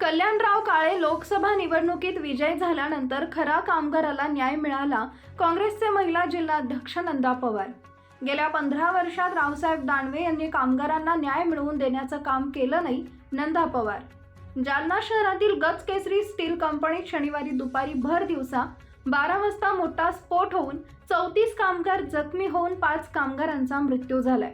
कल्याणराव काळे लोकसभा निवडणुकीत विजय झाल्यानंतर खरा कामगाराला न्याय मिळाला काँग्रेसचे महिला जिल्हाध्यक्ष नंदा पवार. गेल्या पंधरा वर्षात रावसाहेब दानवे यांनी कामगारांना न्याय मिळवून देण्याचं काम केलं नाही नंदा पवार. जालना शहरातील गच केसरी स्टील कंपनीत शनिवारी दुपारी भर दिवसा बारा वाजता मोठा स्फोट होऊन चौतीस कामगार जखमी होऊन पाच कामगारांचा मृत्यू झालाय.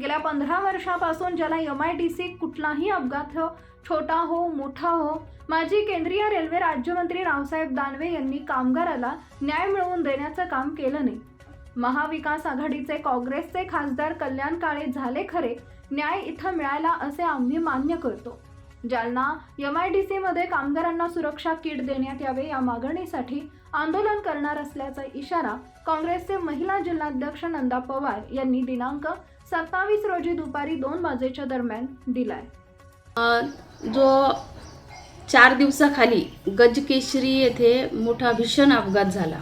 गेल्या पंधरा वर्षापासून ज्याला एम आय डी सी कुठलाही अपघात हो छोटा हो मोठा हो माजी केंद्रीय रेल्वे राज्यमंत्री रावसाहेब दानवे यांनी कामगाराला न्याय मिळवून देण्याचं काम केलं नाही. महाविकास आघाडीचे काँग्रेसचे खासदार कल्याण काळे झाले खरे न्याय इथं मिळाला असे आम्ही मान्य करतो. जालना एम आय डी सीमध्ये कामगारांना सुरक्षा किट देण्यात यावे या मागणीसाठी आंदोलन करणार असल्याचा इशारा काँग्रेसचे महिला जिल्हाध्यक्ष नंदा पवार यांनी दिनांक सत्तावीस रोजी दुपारी दोन वाजेच्या दरम्यान दिलाय. जो चार दिवसाखाली गजकेशरी येथे मोठा भीषण अपघात झाला.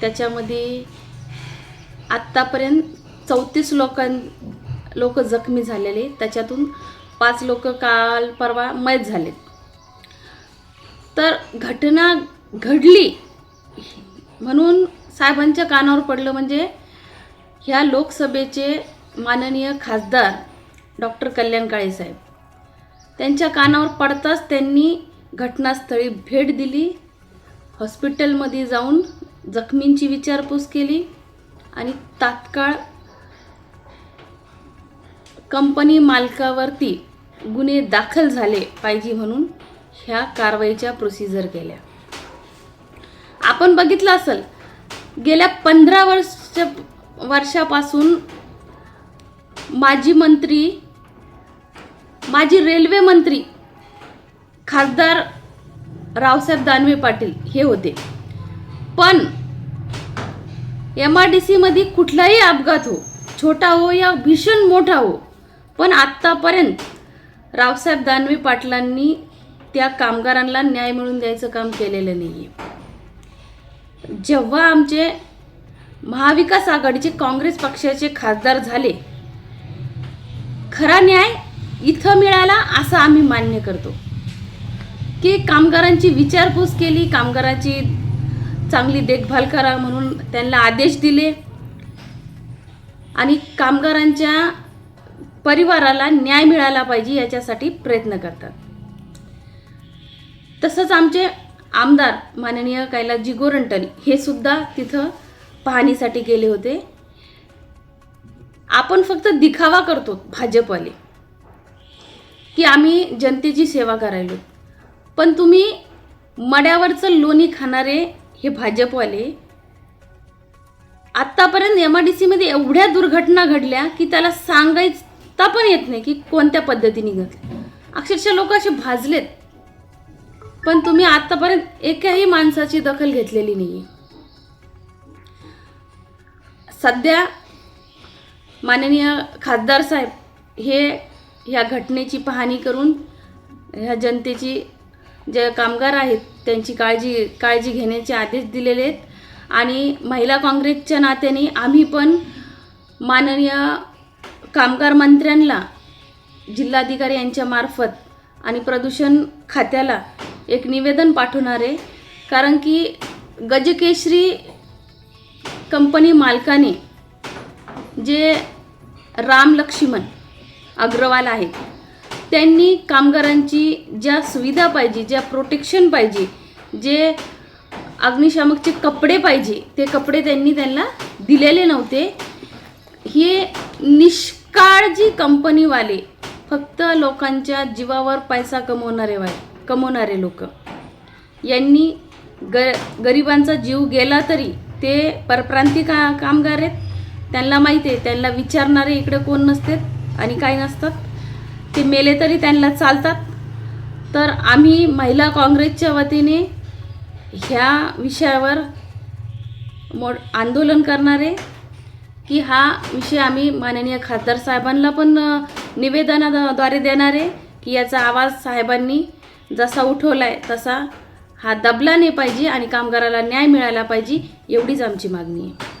त्याच्यामध्ये आत्तापर्यंत चौतीस लोकां लोक जखमी झालेले त्याच्यातून पाच लोक काल परवा मयत झालेत. तर घटना घडली म्हणून साहेबांच्या कानावर पडलं म्हणजे ह्या लोकसभेचे माननीय खासदार डॉक्टर कल्याण काळे साहेब. त्यांच्या कानावर पडताच त्यांनी घटनास्थळी भेट दिली. हॉस्पिटलमध्ये जाऊन जखमींची विचारपूस केली आणि तात्काळ कंपनी मालकावरती गुन्हे दाखल झाले पाहिजे म्हणून ह्या कारवाईच्या प्रोसिजर केल्या. आपण बघितलं असेल गेल्या पंधरा वर्ष वर्षापासून माजी मंत्री माजी रेल्वे मंत्री खासदार रावसाहेब दानवे पाटील हे होते. पण एम आर डी सीमध्ये कुठलाही अपघात हो छोटा हो या भीषण मोठा हो पण आत्तापर्यंत रावसाहेब दानवे पाटलांनी त्या कामगारांना न्याय मिळवून द्यायचं काम केलेलं नाही आहे जेव्हा आमचे महाविकास आघाडीचे काँग्रेस पक्षाचे खासदार झाले खरा न्याय इथं मिळाला असं आम्ही मान्य करतो. की कामगारांची विचारपूस केली कामगाराची चांगली देखभाल करा म्हणून त्यांना आदेश दिले. आणि कामगारांच्या परिवाराला न्याय मिळाला पाहिजे याच्यासाठी प्रयत्न करतात. तसंच आमचे आमदार माननीय कैलासजी गोरंटल हे सुद्धा तिथं पाहणीसाठी गेले होते. आपण फक्त दिखावा करतो भाजपवाले. की आम्ही जनतेची सेवा करायलो. पण तुम्ही मड्यावरचं लोणी खाणारे हे भाजपवाले आत्तापर्यंत एम आय डी सीमध्ये एवढ्या दुर्घटना घडल्या की त्याला सांगायचा पण येत नाही की कोणत्या पद्धतीने घडल्या अक्षरशः लोक असे भाजलेत. पण तुम्ही आत्तापर्यंत एकाही माणसाची दखल घेतलेली नाही सध्या माननीय खासदार साहेब हे ह्या घटनेची पाहणी करून ह्या जनतेची जे कामगार आहेत त्यांची काळजी काळजी घेण्याचे आदेश दिलेले आहेत. आणि महिला काँग्रेसच्या नात्याने आम्ही पण माननीय कामगार मंत्र्यांना जिल्हाधिकारी यांच्या मार्फत आणि प्रदूषण खात्याला एक निवेदन पाठवणार आहे. कारण की गजकेशरी कंपनी मालकाने जे राम लक्ष्मण अग्रवाल आहेत. त्यांनी कामगारांची ज्या सुविधा पाहिजे ज्या प्रोटेक्शन पाहिजे जे अग्निशामकचे कपडे पाहिजे ते कपडे त्यांनी त्यांना दिलेले नव्हते. हे निष्काळजी कंपनीवाले फक्त लोकांच्या जीवावर पैसा कमवणारे वाय कमवणारे लोक. यांनी ग गरिबांचा जीव गेला तरी ते परप्रांती का कामगार आहेत. त्यांना माहिती आहे त्यांना विचारणारे इकडे कोण नसतात आणि काय नसतात. ते मेले तरी त्यांना चालतात. तर आम्ही महिला काँग्रेसच्या वतीने ह्या विषयावर मोड आंदोलन करणारे की हा विषय आम्ही माननीय खासदार साहेबांना पण निवेदनाद्वारे देणारे की याचा आवाज साहेबांनी जसा उठवला आहे तसा हा दबला नाही पाहिजे आणि कामगाराला न्याय मिळाला पाहिजे एवढीच आमची मागणी आहे.